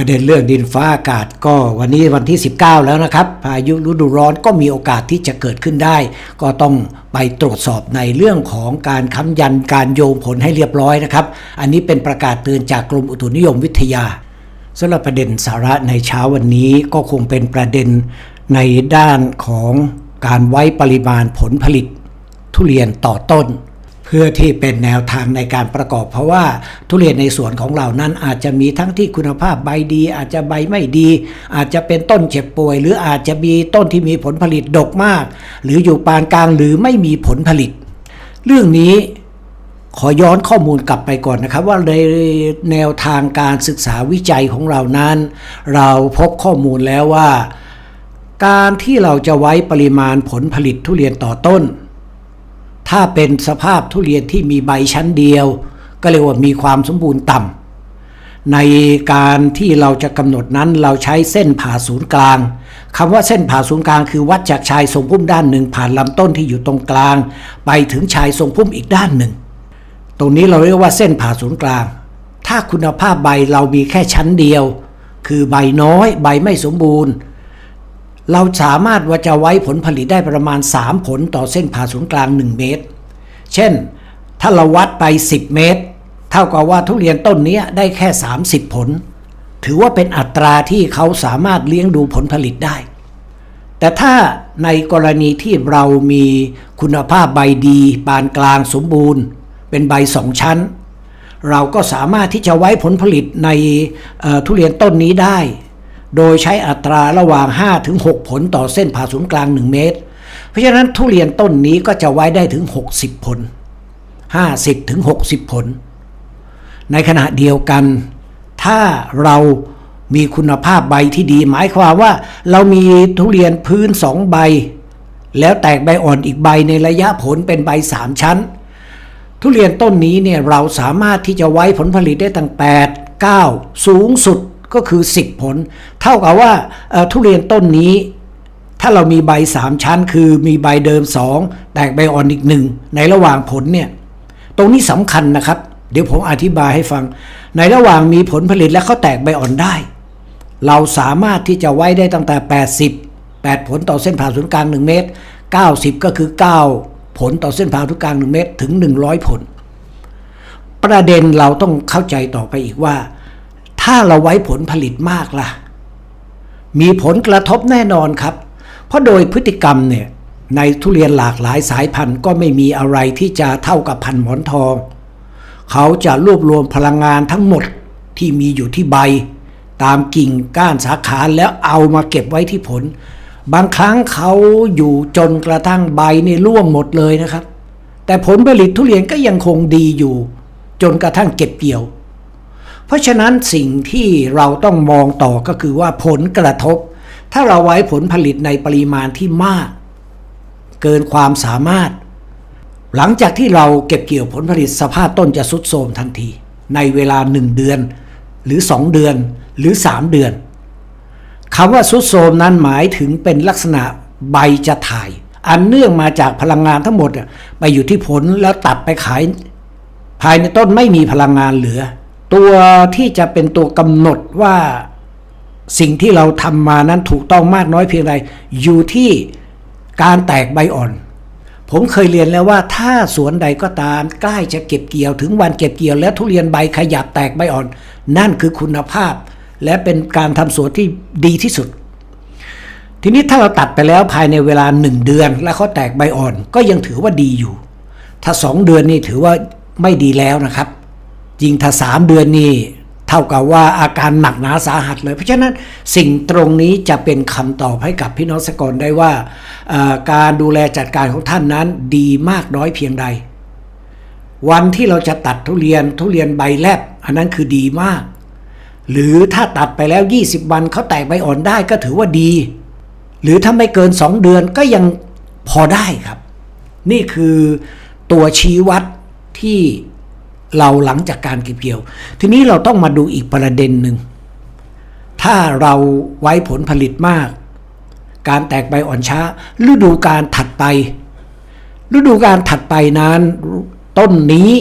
ประเด็นเรื่องดินฟ้าอากาศก็วันนี้วันที่ 19 แล้วนะครับ พายุฤดูร้อนก็มีโอกาสที่จะเกิดขึ้นได้ ก็ต้องไปตรวจสอบในเรื่องของการค้ำยันการโยงผลให้เรียบร้อยนะครับ อันนี้เป็นประกาศเตือนจากกรมอุตุนิยมวิทยาสำหรับประเด็นสาระในเช้าวันนี้ก็คงเป็นประเด็นในด้านของการไว้ปริมาณผลผลิต ทุเรียนต่อต้น เพื่อที่เป็นแนวทางในการประกอบ เพราะว่าทุเรียนในสวนของเรานั้นอาจจะมีทั้งที่คุณภาพใบดี อาจจะใบไม่ดี อาจจะเป็นต้นเจ็บป่วย หรืออาจจะมีต้นที่มีผลผลิตดกมาก หรืออยู่ปานกลางหรือไม่มีผลผลิต เรื่องนี้ขอย้อนข้อมูลกลับไปก่อนนะครับ ว่าในแนวทางการศึกษาวิจัยของเรานั้น เราพบข้อมูลแล้วว่า การที่เราจะไว้ปริมาณผลผลิตทุเรียนต่อต้น ถ้าเป็นสภาพทุเรียนที่มีใบชั้นเดียว ก็เรียกว่ามีความสมบูรณ์ต่ำในการที่เราจะกำหนดนั้นเราใช้เส้นผ่าศูนย์กลางคำว่าเส้นผ่าศูนย์กลางคือวัดจากชายทรงพุ่มด้านหนึ่ง ผ่านลำต้นที่อยู่ตรงกลาง ไปถึงชายทรงพุ่มอีกด้านหนึ่ง ตรงนี้เราเรียกว่าเส้นผ่าศูนย์กลาง ถ้าคุณภาพใบเรามีแค่ชั้นเดียว คือใบน้อย ใบไม่สมบูรณ์ เราสามารถว่าจะไว้ผลผลิตได้ประมาณ 3 ผลต่อเส้นผ่าศูนย์กลาง 1 เมตร เช่น ถ้าเราวัดไป 10 เมตร เท่ากับว่าทุเรียนต้นนี้ได้แค่ 30 ผล ถือว่าเป็นอัตราที่เขาสามารถเลี้ยงดูผลผลิตได้ แต่ถ้าในกรณีที่เรามีคุณภาพใบดี ปานกลางสมบูรณ์ เป็นใบสองชั้น เราก็สามารถที่จะไว้ผลผลิตในทุเรียนต้นนี้ได้ โดยใช้อัตราระหว่าง5ถึง6ผลต่อเส้นผ่าศูนย์กลาง 1 เมตร เพราะฉะนั้นทุเรียนต้นนี้ก็จะไว้ได้ถึง 60 ผล 50ถึง60 ผล ในขณะเดียวกัน ถ้าเรามีคุณภาพใบที่ดี หมายความว่าเรามีทุเรียนพื้น 2 ใบ แล้วแตกใบอ่อนอีกใบในระยะผลเป็นใบ 3 ชั้น ทุเรียนต้นนี้เนี่ยเราสามารถที่จะไว้ผลผลิตได้ตั้ง 8 9 สูงสุด ก็คือ 10 ผล เท่ากับว่าทุเรียนต้นนี้ ถ้าเรามีใบ 3 ชั้น คือมีใบเดิม 2 แตกใบอ่อนอีกหนึ่งในระหว่างผลเนี่ยตรงนี้สำคัญนะครับ เดี๋ยวผมอธิบายให้ฟัง ในระหว่างมีผลผลิตและเขาแตกใบอ่อนได้ เราสามารถที่จะไว้ได้ตั้งแต่ 80 8 ผลต่อเส้นผ่าศูนย์กลาง 1 เมตร 90 ก็คือ 9 ผลต่อเส้นผ่าศูนย์กลาง 1 เมตรถึง 100 ผล ประเด็นเราต้องเข้าใจต่อไปอีกว่า ถ้าเราไว้ผลผลิตมากล่ะ มีผลกระทบแน่นอนครับ เพราะโดยพฤติกรรมเนี่ยในทุเรียนหลากหลายสายพันธุ์ก็ไม่มีอะไรที่จะเท่ากับพันธุ์หมอนทอง เขาจะรวบรวมพลังงานทั้งหมดที่มีอยู่ที่ใบ ตามกิ่งก้านสาขาแล้วเอามาเก็บไว้ที่ผล บางครั้งเขาอยู่จนกระทั่งใบนี่ร่วงหมดเลยนะครับ แต่ผลผลิตทุเรียนก็ยังคงดีอยู่ จนกระทั่งเก็บเกี่ยว เพราะฉะนั้นสิ่งที่เราต้องมองต่อก็คือว่าผลกระทบ ถ้าเราไว้ผลผลิตในปริมาณที่มาก เกินความสามารถ หลังจากที่เราเก็บเกี่ยวผลผลิตสภาพต้นจะสุดโทรมทันที ในเวลา 1 เดือน หรือ 2 เดือนหรือ 3 เดือนคำว่าสุดโทรมนั้นหมายถึงเป็นลักษณะใบจะถ่าย อันเนื่องมาจากพลังงานทั้งหมดไปอยู่ที่ผลแล้วตัดไปขาย ภายในต้นไม่มีพลังงานเหลือ ตัวที่จะเป็นตัวกำหนดว่าสิ่งที่เราทำมานั้นถูกต้องมากน้อยเพียงใดอยู่ที่การแตกใบอ่อน ผมเคยเรียนแล้วว่าถ้าสวนใดก็ตามใกล้จะเก็บเกี่ยวถึงวันเก็บเกี่ยว แล้วทุเรียนใบขยับแตกใบอ่อน นั่นคือคุณภาพ และเป็นการทำสวนที่ดีที่สุด ทีนี้ถ้าเราตัดไปแล้วภายในเวลาหนึ่งเดือน แล้วเขาแตกใบอ่อนก็ยังถือว่าดีอยู่ ถ้าสองเดือนนี่ถือว่าไม่ดีแล้วนะครับ จริงถ้าสามเดือนนี่เท่ากับว่าอาการหนักหนาสาหัสเลย เพราะฉะนั้นสิ่งตรงนี้จะเป็นคำตอบให้กับพี่น้องสกรได้ว่า การดูแลจัดการของท่านนั้นดีมากน้อยเพียงใด วันที่เราจะตัดทุเรียนทุเรียนใบแลบอันนั้นคือดีมาก หรือถ้าตัดไปแล้ว 20 วันเขาแตกใบอ่อนได้ก็ถือว่าดี หรือถ้าไม่เกิน 2 เดือนก็ยังพอได้ครับ นี่คือตัวชี้วัดที่ เราหลังจากการเก็บเกี่ยว ทีนี้เราต้องมาดูอีกประเด็นหนึ่ง ถ้าเราไว้ผลผลิตมาก การแตกใบอ่อนช้า ฤดูการถัดไป ฤดูการถัดไปนั้นต้นนี้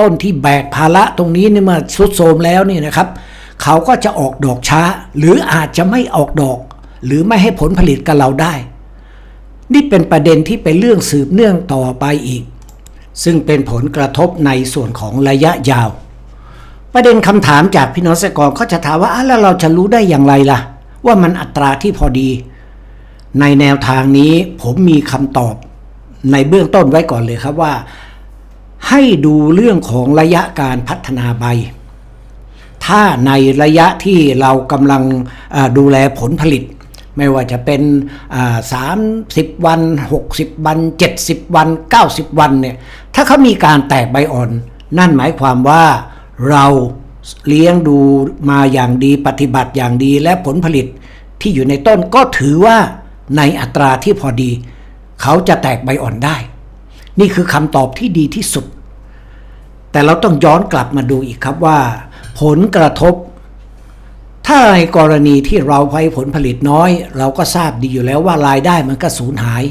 ต้นที่แบกภาระตรงนี้เนี่ยมาสุดโทรมแล้วนี่นะครับ เขาก็จะออกดอกช้า หรืออาจจะไม่ออกดอก หรือไม่ให้ผลผลิตกับเราได้ นี่เป็นประเด็นที่เป็นเรื่องสืบเนื่องต่อไปอีก ซึ่งเป็นผลกระทบในส่วนของระยะยาว ประเด็นคำถามจากพี่น้องเกษตรกรเขาจะถามว่าแล้วเราจะรู้ได้อย่างไรล่ะ ว่ามันอัตราที่พอดี ในแนวทางนี้ผมมีคำตอบในเบื้องต้นไว้ก่อนเลยครับว่า ให้ดูเรื่องของระยะการพัฒนาใบ ถ้าในระยะที่เรากำลังดูแลผลผลิต ไม่ว่าจะเป็นสามสิบวัน 60 วัน 70 วัน 90 วันเนี่ยถ้าเขามีการแตกใบอ่อน นั่นหมายความว่าเราเลี้ยงดูมาอย่างดีปฏิบัติอย่างดีและผลผลิตที่อยู่ในต้นก็ถือว่าในอัตราที่พอดี เขาจะแตกใบอ่อนได้ นี่คือคำตอบที่ดีที่สุด แต่เราต้องย้อนกลับมาดูอีกครับว่า ผลกระทบ ถ้าในกรณีที่เราไว้ผลผลิตน้อย เราก็ทราบดีอยู่แล้วว่ารายได้มันก็สูญหาย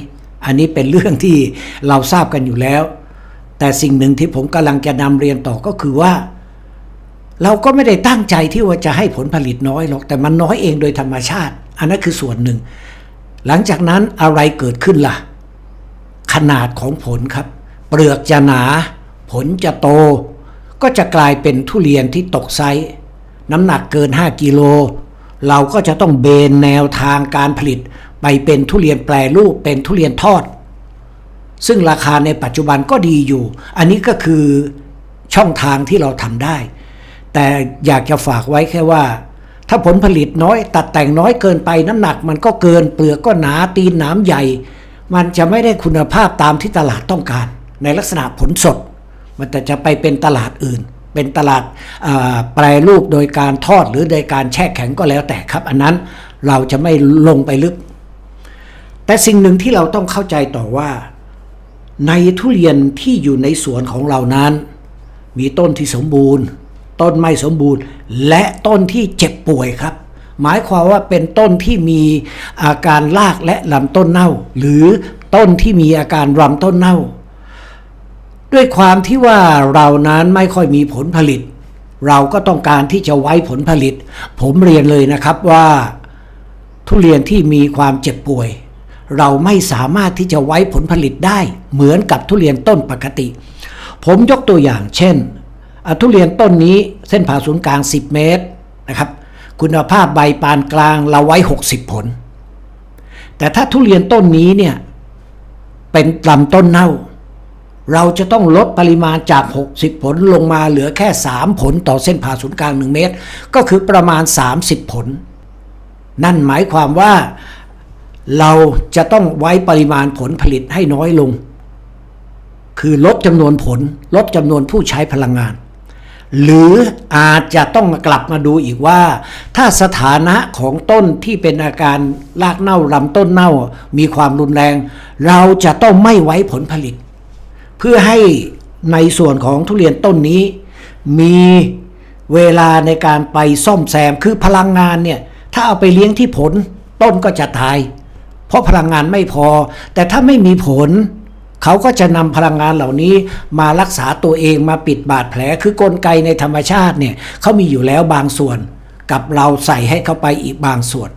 อันนี้เป็นเรื่องที่เราทราบกันอยู่แล้ว แต่สิ่งหนึ่งที่ผมกำลังจะนำเรียนต่อก็คือว่า เราก็ไม่ได้ตั้งใจที่ว่าจะให้ผลผลิตน้อยหรอกแต่มันน้อยเองโดยธรรมชาติ อันนั้นคือส่วนหนึ่ง หลังจากนั้นอะไรเกิดขึ้นล่ะ ขนาดของผลครับ เปลือกจะหนา ผลจะโต ก็จะกลายเป็นทุเรียนที่ตกไซส์ น้ำหนักเกิน 5 กิโล เราก็จะต้องเบนแนวทางการผลิต ไปเป็นทุเรียนแปรรูปเป็นทุเรียนทอด ซึ่งราคาในปัจจุบันก็ดีอยู่ อันนี้ก็คือช่องทางที่เราทำได้ แต่อยากจะฝากไว้แค่ว่า ถ้าผลผลิตน้อยตัดแต่งน้อยเกินไปน้ำหนักมันก็เกินเปลือกก็หนาตีนหนามใหญ่ มันจะไม่ได้คุณภาพตามที่ตลาดต้องการ ในลักษณะผลสด มันแต่จะไปเป็นตลาดอื่น เป็นตลาดอ่าแปรรูปโดยการทอดหรือโดยการแช่แข็งก็แล้วแต่ครับ อันนั้นเราจะไม่ลงไปลึก แต่สิ่งหนึ่งที่เราต้องเข้าใจต่อว่า ในทุเรียนที่อยู่ในสวนของเรานั้น มีต้นที่สมบูรณ์ ต้นไม่สมบูรณ์ และต้นที่เจ็บป่วยครับ หมายความว่าเป็นต้นที่มีอาการรากและลำต้นเน่า หรือต้นที่มีอาการลำต้นเน่า ด้วยความที่ว่าเรานั้นไม่ค่อยมีผลผลิต เราก็ต้องการที่จะไว้ผลผลิต ผมเรียนเลยนะครับว่า ทุเรียนที่มีความเจ็บป่วย เราไม่สามารถที่จะไว้ผลผลิตได้ เหมือนกับทุเรียนต้นปกติ ผมยกตัวอย่างเช่น ทุเรียนต้นนี้เส้นผ่าศูนย์กลาง 10 เมตรนะครับ คุณภาพใบปานกลางเราไว้ 60 ผล แต่ถ้าทุเรียนต้นนี้เนี่ยเป็นลำต้นเน่า เราจะต้องลดปริมาณจาก 60 ผลลงมาเหลือแค่ 3 ผลต่อเส้นผ่าศูนย์กลาง 1 เมตร ก็คือประมาณ 30 ผล นั่นหมายความว่าเราจะต้องไว้ปริมาณผลผลิตให้น้อยลง คือลดจำนวนผล ลดจำนวนผู้ใช้พลังงาน หรืออาจจะต้องกลับมาดูอีกว่า ถ้าสถานะของต้นที่เป็นอาการรากเน่าลำต้นเน่ามีความรุนแรง เราจะต้องไม่ไว้ผลผลิต เพื่อให้ในส่วนของทุเรียนต้นนี้ มีเวลาในการไปซ่อมแซมคือพลังงานเนี่ยถ้าเอาไปเลี้ยงที่ผลต้นก็จะตาย เพราะพลังงานไม่พอ แต่ถ้าไม่มีผล เขาก็จะนำพลังงานเหล่านี้มารักษาตัวเองมาปิดบาดแผลคือกลไกในธรรมชาติเนี่ยเขามีอยู่แล้วบางส่วน กับเราใส่ให้เข้าไปอีกบางส่วน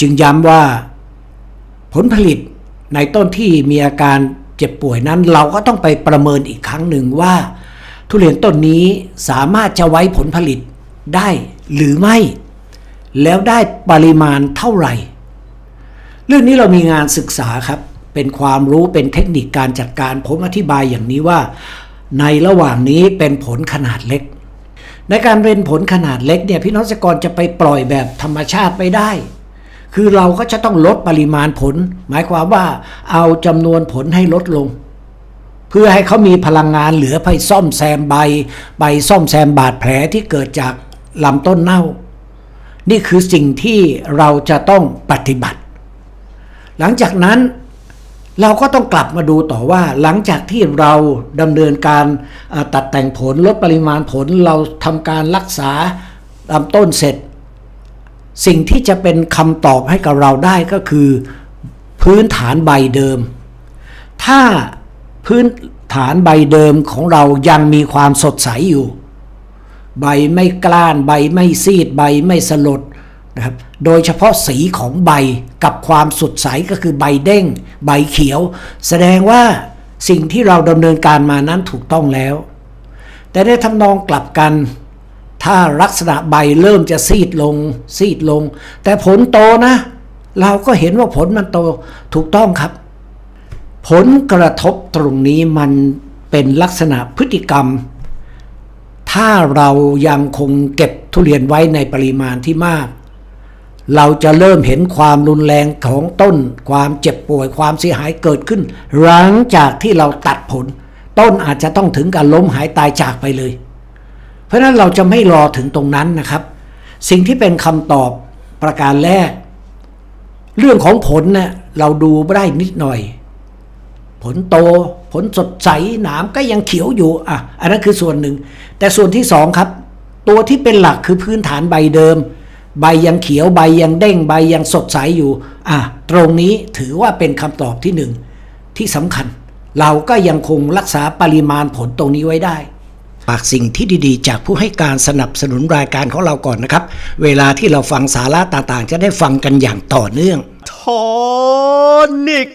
จึงย้ำว่าผลผลิตในต้นที่มีอาการ เจ็บป่วยนั้น เราก็ต้องไปประเมินอีกครั้งหนึ่งว่า ทุเรียนต้นนี้สามารถจะไว้ผลผลิตได้หรือไม่ แล้วได้ปริมาณเท่าไหร่ เรื่องนี้เรามีงานศึกษาครับ เป็นความรู้เป็นเทคนิคการจัดการผมอธิบายอย่างนี้ว่า ในระหว่างนี้เป็นผลขนาดเล็ก ในการเป็นผลขนาดเล็กเนี่ยพี่น้องเกษตรกรจะไปปล่อยแบบธรรมชาติไม่ได้ คือเราก็จะต้องลดปริมาณผล หมายความว่าเอาจำนวนผลให้ลดลง เพื่อให้เขามีพลังงานเหลือไปซ่อมแซมใบ ใบซ่อมแซมบาดแผลที่เกิดจากลำต้นเน่า นี่คือสิ่งที่เราจะต้องปฏิบัติ หลังจากนั้นเราก็ต้องกลับมาดูต่อว่าหลังจากที่เราดำเนินการตัดแต่งผลลดปริมาณผลเราทำการรักษาลำต้นเสร็จ สิ่งที่จะเป็นคำตอบให้กับเราได้ก็คือ พื้นฐานใบเดิม ถ้าพื้นฐานใบเดิมของเรายังมีความสดใสอยู่ ใบไม่กล้าน ใบไม่ซีด ใบไม่สลดนะครับ โดยเฉพาะสีของใบกับความสดใสก็คือใบเด้ง ใบเขียว แสดงว่าสิ่งที่เราดำเนินการมานั้นถูกต้องแล้ว แต่ในทำนองกลับกัน ถ้าลักษณะใบเริ่มจะซีดลงซีดลง แต่ผลโตนะ เราก็เห็นว่าผลมันโตถูกต้องครับ ผลกระทบตรงนี้มันเป็นลักษณะพฤติกรรม ถ้าเรายังคงเก็บทุเรียนไว้ในปริมาณที่มาก เราจะเริ่มเห็นความรุนแรงของต้น ความเจ็บป่วยความเสียหายเกิดขึ้น หลังจากที่เราตัดผล ต้นอาจจะต้องถึงกับล้มหายตายจากไปเลย ราะฉะนั้นเราจะไม่รอถึงตรงนั้นนะครับ สิ่งที่เป็นคำตอบประการแรก เรื่องของผลนี่ยเราดูได้นิดหน่อย ผลโต ผลสดใสหนามก็ยังเขียวอยู่อะอันนั้นคือส่วนหนึ่ง แต่ส่วนที่สองครับ ตัวที่เป็นหลักคือพื้นฐานใบเดิม ใบยังเขียวใบยังเด้งใบยังสดใสอยู่อะตรงนี้ถือว่าเป็นคำตอบที่หนึ่งที่สำคัญ เราก็ยังคงรักษาปริมาณผลตรงนี้ไว้ได้ ฝากสิ่งที่ดีๆ จากผู้ให้การสนับสนุนรายการของเราก่อนนะครับ เวลาที่เราฟังสาระต่างๆ จะได้ฟังกันอย่างต่อเนื่องโทนิก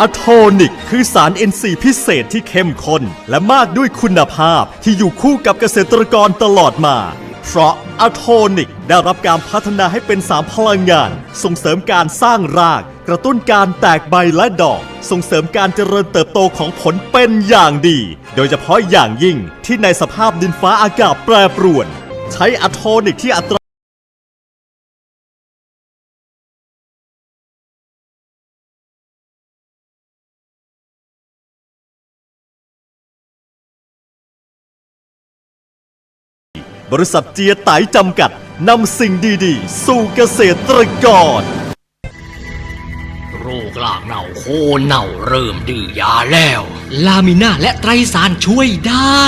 อะโทนิก คือสาร NC พิเศษที่เข้มข้น และมากด้วยคุณภาพที่อยู่คู่กับเกษตรกรตลอดมา เพราะอะโทนิกได้รับการพัฒนาให้เป็นสารพลังงาน ส่งเสริมการสร้างราก กระตุ้นการแตกใบและดอก ส่งเสริมการเจริญเติบโตของผลเป็นอย่างดี โดยเฉพาะอย่างยิ่งที่ในสภาพดินฟ้าอากาศแปรปรวน ใช้อะโทนิกที่อัตราบริษัทเจียไตจำกัดนำสิ่งดี ๆ สู่เกษตรกร รคลากเน่าโคเน่าเริ่มดื้อยาแล้ว ลามิน่าและไตรสารช่วยได้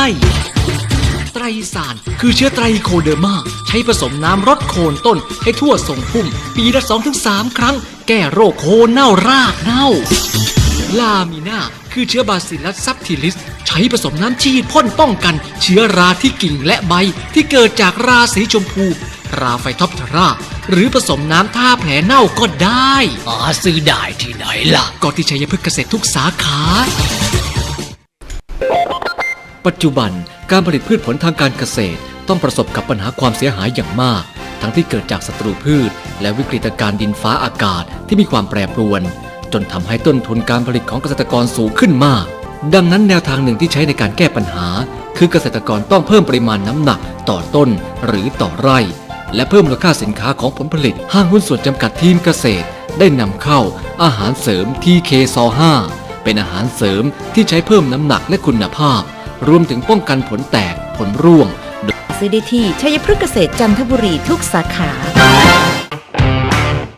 ไตรสารคือเชื้อไตรโคเดอร์มา ใช้ผสมน้ำรดโคนต้นให้ทั่วทรงพุ่ม ปีละ 2-3 ครั้ง แก้โรคโคเน่ารากเน่า ลามิน่าคือเชื้อบาซิลัสซับทิลิสใช้ผสมน้ำฉีดพ่นป้องกัน เชื้อราที่กิ่งและใบที่เกิดจากราสีชมพู ราไฟท็อปทรา หรือผสมน้ำท่าแผลเน่าก็ได้หาซื้อได้ที่ไหนล่ะ ก็ที่ชัยพฤกษ์เกษตรทุกสาขา ปัจจุบันการผลิตพืชผลทางการเกษตร ต้องประสบกับปัญหาความเสียหายอย่างมาก ทั้งที่เกิดจากศัตรูพืช และวิกฤตการณ์ดินฟ้าอากาศที่มีความแปรปรวน จนทำให้ต้นทุนการผลิตของเกษตรกรสูงขึ้นมาก ดังนั้นแนวทางหนึ่งที่ใช้ในการแก้ปัญหา คือเกษตรกรต้องเพิ่มปริมาณน้ำหนักต่อต้นหรือต่อไร่ และเพิ่มมูลค่าสินค้าของผลผลิต ห้างหุ้นส่วนจำกัดทีมเกษตร ได้นำเข้าอาหารเสริม TK ซ5เป็นอาหารเสริมที่ใช้เพิ่มน้ำหนักและคุณภาพ รวมถึงป้องกันผลแตกผลร่วง ซื้อได้ที่ชัยพฤกษเกษตรจันทบุรีทุกสาขา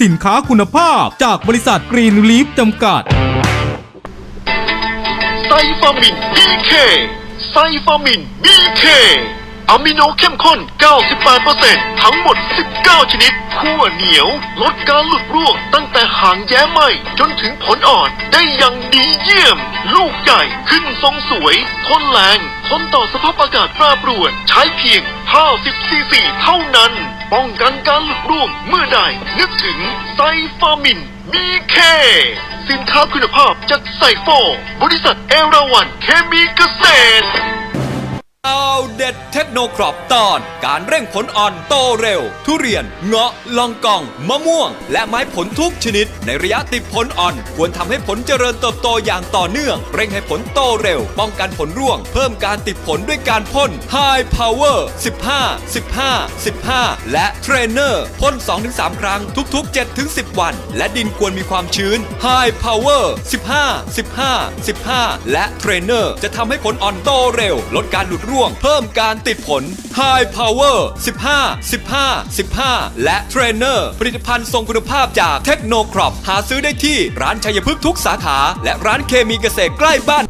สินค้าคุณภาพจากบริษัทกรีนลีฟจำกัด ไซฟามิน BK ไซฟามิน BK อะมิโนเข้มข้น 98%ทั้งหมด 19 ชนิดขั้วเหนียว ลดการหลุดร่วงตั้งแต่หางแย้ไหมจนถึงผลอ่อนได้อย่างดีเยี่ยม ลูกใหญ่ขึ้นทรงสวย ทนแรง ทนต่อสภาพอากาศแปรปรวน ใช้เพียง 50ซีซีเท่านั้น ป้องกันการหลุดร่วงเมื่อใดนึกถึงไซฟามินมีเคสินค้าคุณภาพจากไซโฟบริษัทเอราวันเคมีเกษตร เอาเด็ดเทคโนครอปตอน การเร่งผลอ่อนโตเร็ว ทุเรียน เงาะ ลองกอง มะม่วง และไม้ผลทุกชนิด ในระยะติดผลอ่อน ควรทำให้ผลเจริญเติบโตอย่างต่อเนื่อง เร่งให้ผลโตเร็ว ป้องกันผลร่วง เพิ่มการติดผลด้วยการพ่น High Power 15 15 15 และเทรนเนอร์พ่น 2-3 ครั้งทุก ๆ 7-10 วัน และดินควรมีความชื้น High Power 15 15 15 และเทรนเนอร์จะทำให้ผลอ่อนโตเร็ว ลดการหลุดร่วง เพิ่มการติดผล High Power 15 15 15 และเทรนเนอร์ ผลิตภัณฑ์ทรงคุณภาพจากเทคโนครอปหาซื้อได้ที่ร้านชัยพฤกษ์ทุกสาขา และร้านเคมีเกษตรใกล้บ้าน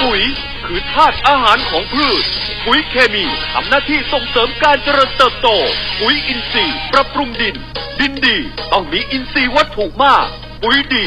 ปุ๋ยคือธาตุอาหารของพืช ปุ๋ยเคมีทำหน้าที่ส่งเสริมการเจริญเติบโต ปุ๋ยอินทรีย์ปรับปรุงดิน ดินดี ต้องมีอินทรีย์วัตถุมาก ปุ๋ยดี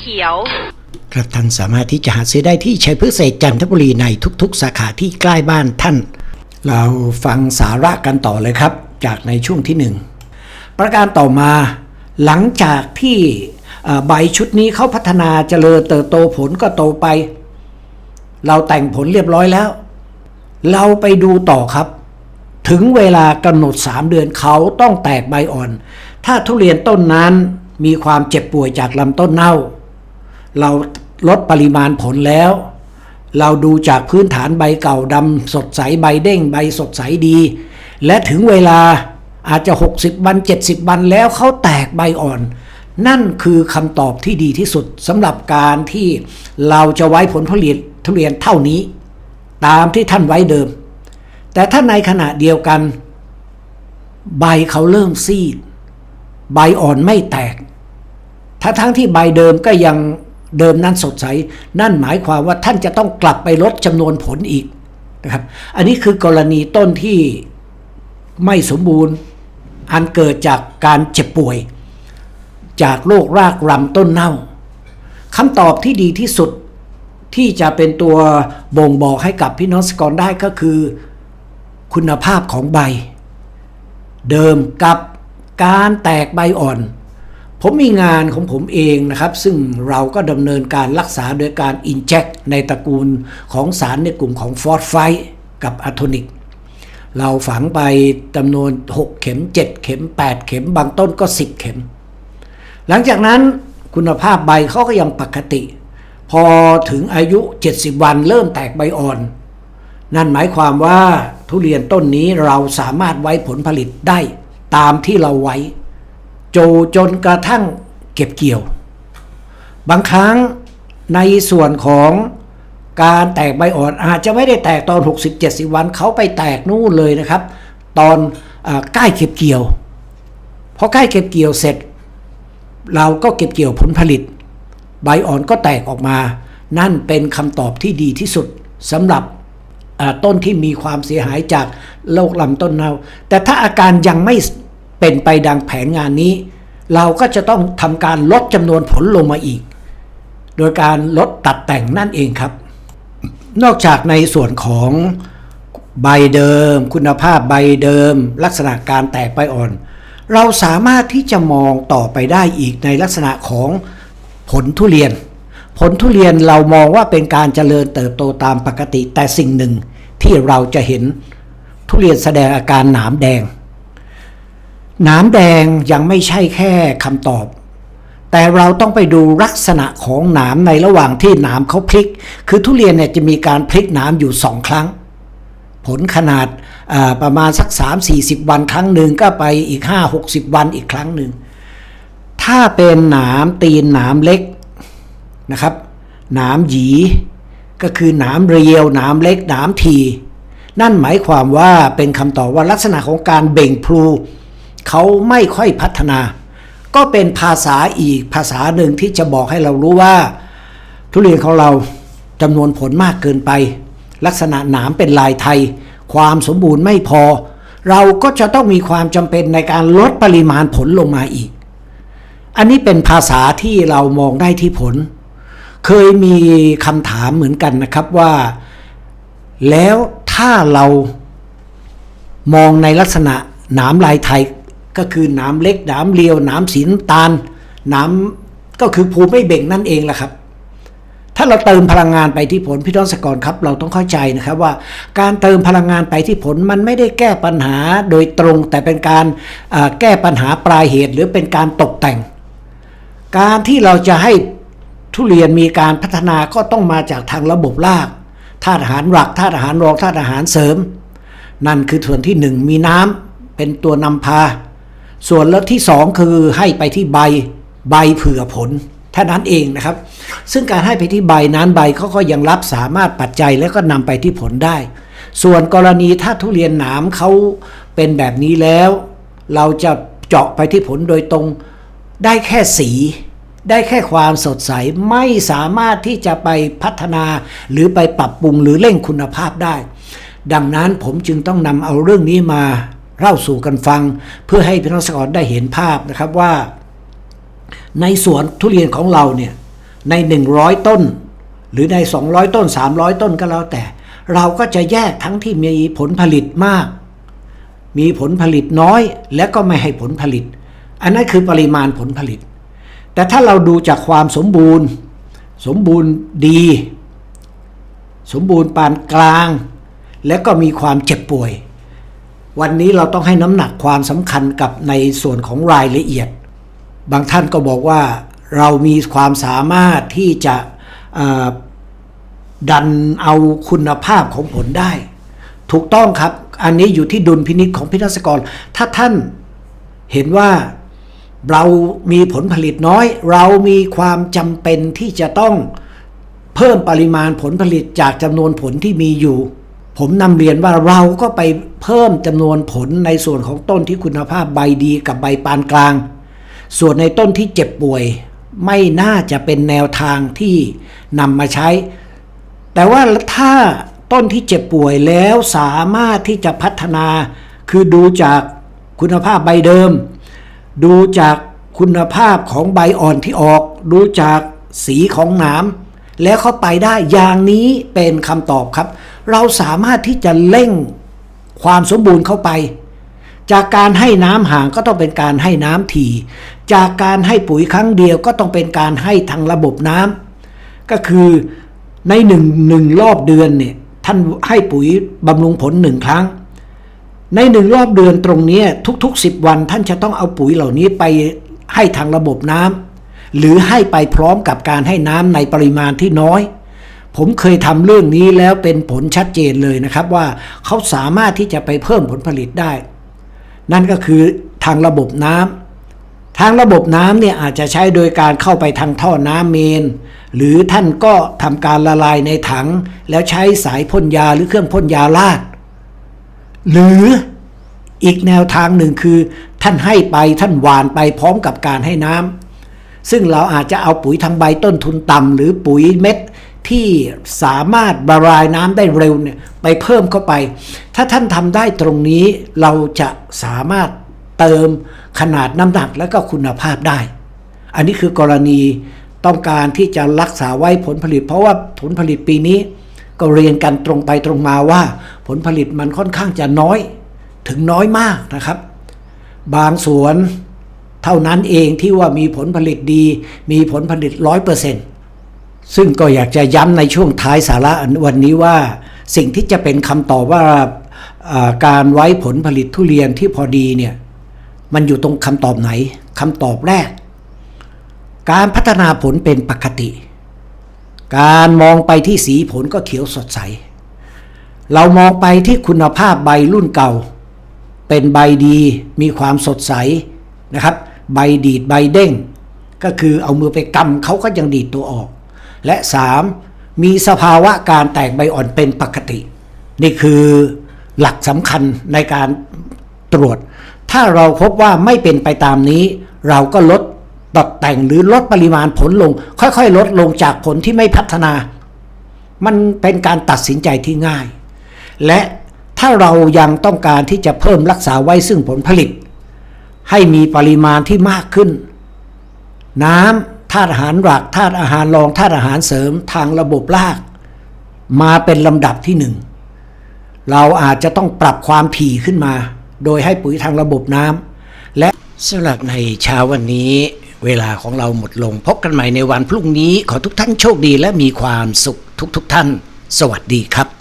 เขียวครับท่านสามารถที่จะหาซื้อได้ที่ชัยพฤกษเศษจันทบุรีในทุกๆ สาขาที่ใกล้บ้านท่าน เราฟังสาระกันต่อเลยครับ จากในช่วงที่หนึ่งประการต่อมาหลังจากที่ใบชุดนี้เขาพัฒนาเจริญเติบโตผลก็โตไป เราแต่งผลเรียบร้อยแล้ว เราไปดูต่อครับ ถึงเวลากำหนด 3 เดือนเขาต้องแตกใบอ่อน ถ้าทุเรียนต้นนั้นมีความเจ็บป่วยจากลำต้นเน่า เราลดปริมาณผลแล้ว เราดูจากพื้นฐานใบเก่าดำสดใสใบเด้งใบสดใสดี และถึงเวลาอาจจะ 60 วัน 70 วันแล้วเขาแตกใบอ่อน นั่นคือคำตอบที่ดีที่สุดสำหรับการที่เราจะไว้ผลผลิตทุเรียนเท่านี้ ตามที่ท่านไว้เดิม แต่ถ้าในขณะเดียวกัน ใบเขาเริ่มซีด ใบอ่อนไม่แตกทั้งทั้งที่ใบเดิมก็ยัง เดิมนั้นสดใส นั่นหมายความว่าท่านจะต้องกลับไปลดจำนวนผลอีกนะครับ อันนี้คือกรณีต้นที่ไม่สมบูรณ์อันเกิดจากการเจ็บป่วย จากโรครากรำต้นเน่าคำตอบที่ดีที่สุดที่จะเป็นตัวบ่งบอกให้กับพี่น้องสกรได้ก็คือคุณภาพของใบ เดิมกับการแตกใบอ่อน ผมมีงานของผมเองนะครับ ซึ่งเราก็ดำเนินการรักษาโดยการอินเจ t ในตระกูลของสารในกลุ่มของฟอสไฟกับอะโทนิก เราฝังไปจำนวน 6 เข็ม 7 เข็ม 8 เข็ม บางต้นก็ 10 เข็ม หลังจากนั้นคุณภาพใบเขาก็ยังปกติ พอถึงอายุ 70 วันเริ่มแตกใบอ่อน นั่นหมายความว่าทุเรียนต้นนี้เราสามารถไว้ผลผลิตได้ตามที่เราไว้ จจนกระทั่งเก็บเกี่ยว บางครั้งในส่วนของการแตกใบอ่อนอาจจะไม่ได้แตกตอน 60-70 วันเขาไปแตกนู่นเลยนะครับ ตอนอใกล้เก็บเกี่ยวพอใกล้เก็บเกี่ยวเสร็จ เราก็เก็บเกี่ยวผลผลิต ใบอ่อนก็แตกออกมา นั่นเป็นคำตอบที่ดีที่สุดสำหรับต้นที่มีความเสียหายจากโรคลำต้นเน่าแต่ถ้าอาการยังไม่ เป็นไปดังแผนงานนี้ เราก็จะต้องทำการลดจำนวนผลลงมาอีก โดยการลดตัดแต่งนั่นเองครับ นอกจากในส่วนของใบเดิม คุณภาพใบเดิม ลักษณะการแตกใบอ่อน เราสามารถที่จะมองต่อไปได้อีกในลักษณะของผลทุเรียน ผลทุเรียนเรามองว่าเป็นการเจริญเติบโตตามปกติแต่สิ่งหนึ่งที่เราจะเห็นทุเรียนแสดงอาการหนามแดง หนามแดงยังไม่ใช่แค่คำตอบ แต่เราต้องไปดูลักษณะของหนามในระหว่างที่หนามเขาพลิก คือทุเรียนเนี่ยจะมีการพลิกหนามอยู่สองครั้ง ผลขนาดประมาณสัก 3-40 วันครั้งหนึ่งก็ไปอีก 5-60 วันอีกครั้งหนึ่ง ถ้าเป็นหนามตีนหนามเล็กนะครับ หนามหยีก็คือหนามเรียวหนามเล็กหนามที นั่นหมายความว่าเป็นคำตอบว่าลักษณะของการเบ่งพลู เขาไม่ค่อยพัฒนา ก็เป็นภาษาอีกภาษาหนึ่งที่จะบอกให้เรารู้ว่า ทุเรียนของเราจำนวนผลมากเกินไป ลักษณะหนามเป็นลายไทย ความสมบูรณ์ไม่พอ เราก็จะต้องมีความจำเป็นในการลดปริมาณผลลงมาอีก อันนี้เป็นภาษาที่เรามองได้ที่ผล เคยมีคำถามเหมือนกันนะครับว่า แล้วถ้าเรามองในลักษณะหนามลายไทย ก็คือหนามเล็กหนามเรียวหนามสีน้ำตาลหนามก็คือภูไม่เบ่งนั่นเองแหละครับ ถ้าเราเติมพลังงานไปที่ผลพี่น้องสกรครับ เราต้องเข้าใจนะครับว่า การเติมพลังงานไปที่ผลมันไม่ได้แก้ปัญหาโดยตรง แต่เป็นการแก้ปัญหาปลายเหตุ หรือเป็นการตกแต่ง การที่เราจะให้ทุเรียนมีการพัฒนาก็ต้องมาจากทางระบบรากธาตุอาหารหลักธาตุอาหารรองธาตุอาหารเสริม นั่นคือส่วนที่หนึ่งมีน้ำเป็นตัวนำพา ส่วนแล้วที่สองคือให้ไปที่ใบใบเผื่อผลเท่านั้นเองนะครับ ซึ่งการให้ไปที่ใบนั้นใบเขาก็ยังรับสามารถปัจจัยแล้วก็นำไปที่ผลได้ ส่วนกรณีถ้าทุเรียนหนามเขาเป็นแบบนี้แล้ว เราจะเจาะไปที่ผลโดยตรงได้แค่สี ได้แค่ความสดใสไม่สามารถที่จะไปพัฒนาหรือไปปรับปรุงหรือเร่งคุณภาพได้ ดังนั้นผมจึงต้องนำเอาเรื่องนี้มา เล่าสู่กันฟัง เพื่อให้พี่น้องเกษตรกรได้เห็นภาพนะครับว่า ในสวนทุเรียนของเราเนี่ยใน 100 ต้น หรือใน 200 ต้น 300 ต้นก็แล้วแต่ เราก็จะแยกทั้งที่มีผลผลิตมาก มีผลผลิตน้อย และก็ไม่ให้ผลผลิต อันนั้นคือปริมาณผลผลิต แต่ถ้าเราดูจากความสมบูรณ์ สมบูรณ์ดี สมบูรณ์ปานกลาง และก็มีความเจ็บป่วย วันนี้เราต้องให้น้ำหนักความสำคัญกับในส่วนของรายละเอียด บางท่านก็บอกว่าเรามีความสามารถที่จะดันเอาคุณภาพของผลได้ ถูกต้องครับ อันนี้อยู่ที่ดุลพินิจของพิทักษกร ถ้าท่านเห็นว่าเรามีผลผลิตน้อย เรามีความจำเป็นที่จะต้องเพิ่มปริมาณผลผลิตจากจำนวนผลที่มีอยู่ ผมนำเรียนว่าเราก็ไปเพิ่มจำนวนผลในส่วนของต้นที่คุณภาพใบดีกับใบปานกลาง ส่วนในต้นที่เจ็บป่วย ไม่น่าจะเป็นแนวทางที่นำมาใช้ แต่ว่าถ้าต้นที่เจ็บป่วยแล้วสามารถที่จะพัฒนา คือดูจากคุณภาพใบเดิม ดูจากคุณภาพของใบอ่อนที่ออก ดูจากสีของหนามแล้วเข้าไปได้อย่างนี้เป็นคำตอบครับ เราสามารถที่จะเร่งความสมบูรณ์เข้าไป จากการให้น้ำห่างก็ต้องเป็นการให้น้ำถี่ จากการให้ปุ๋ยครั้งเดียวก็ต้องเป็นการให้ทางระบบน้ำก็คือในหนึ่งหนึ่งรอบเดือนเนี่ยท่านให้ปุ๋ยบำรุงผลหนึ่งครั้ง ในหนึ่งรอบเดือนตรงนี้ทุก ๆ 10 วันท่านจะต้องเอาปุ๋ยเหล่านี้ไปให้ทางระบบน้ำหรือให้ไปพร้อมกับการให้น้ำในปริมาณที่น้อย ผมเคยทำเรื่องนี้แล้วเป็นผลชัดเจนเลยนะครับว่าเขาสามารถที่จะไปเพิ่มผลผลิตได้ นั่นก็คือทางระบบน้ำทางระบบน้ำเนี่ยอาจจะใช้โดยการเข้าไปทางท่อน้ำเมน หรือท่านก็ทำการละลายในถัง แล้วใช้สายพ่นยาหรือเครื่องพ่นยาลาด หรืออีกแนวทางหนึ่งคือ ท่านให้ไปท่านหวานไปพร้อมกับการให้น้ำซึ่งเราอาจจะเอาปุ๋ยทางใบต้นทุนต่ำหรือปุ๋ยเม็ด ที่สามารถละลายน้ำได้เร็วเนี่ยไปเพิ่มเข้าไป ถ้าท่านทำได้ตรงนี้เราจะสามารถเติมขนาดน้ำหนักและก็คุณภาพได้ อันนี้คือกรณีต้องการที่จะรักษาไว้ผลผลิต เพราะว่าผลผลิตปีนี้ก็เรียนกันตรงไปตรงมาว่า ผลผลิตมันค่อนข้างจะน้อยถึงน้อยมากนะครับ บางสวนเท่านั้นเองที่ว่ามีผลผลิตดี มีผลผลิตร้อยเปอร์เซ็นต์ ซึ่งก็อยากจะย้ำในช่วงท้ายสาระวันนี้ว่า สิ่งที่จะเป็นคำตอบว่าอ่าการไว้ผลผลิตทุเรียนที่พอดีเนี่ยมันอยู่ตรงคำตอบไหนคำตอบแรก การพัฒนาผลเป็นปกติ การมองไปที่สีผลก็เขียวสดใส เรามองไปที่คุณภาพใบรุ่นเก่า เป็นใบดีมีความสดใสนะครับ ใบดีดใบเด้ง ก็คือเอามือไปกำเขาก็ยังดีดตัวออก และ 3. มีสภาวะการแตกใบอ่อนเป็นปกติ นี่คือหลักสำคัญในการตรวจ ถ้าเราพบว่าไม่เป็นไปตามนี้ เราก็ลดตกแต่งหรือลดปริมาณผลลง ค่อยๆ ลดลงจากผลที่ไม่พัฒนา มันเป็นการตัดสินใจที่ง่าย และถ้าเรายังต้องการที่จะเพิ่มรักษาไว้ซึ่งผลผลิต ให้มีปริมาณที่มากขึ้น น้ำ ธาตุอาหารหลักธาตุอาหารรองธาตุอาหารเสริมทางระบบราก มาเป็นลำดับที่หนึ่งเราอาจจะต้องปรับความถี่ขึ้นมา โดยให้ปุ๋ยทางระบบน้ำและสำหรับในเช้าวันนี้ เวลาของเราหมดลงพบกันใหม่ในวันพรุ่งนี้ขอทุกท่านโชคดีและมีความสุขทุกๆทท่าน สวัสดีครับ